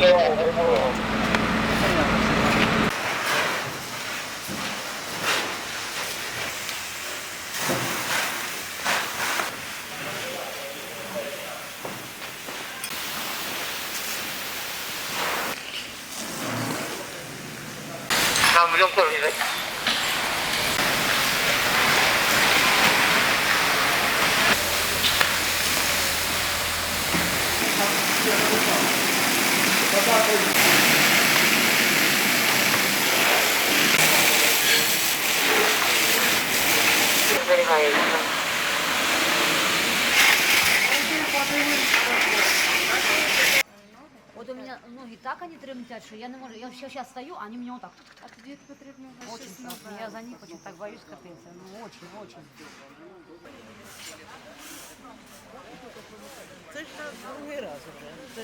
나 무조건 이래. Зберігається. Вот у меня ноги так они тремтят, что я не могу. Я сейчас стою, а они меня вот так. А тоді потрібно Очень щось страшно. нове. Я за них очень так боюсь капец. Ну очень, очень. Це ж так другий раз вже.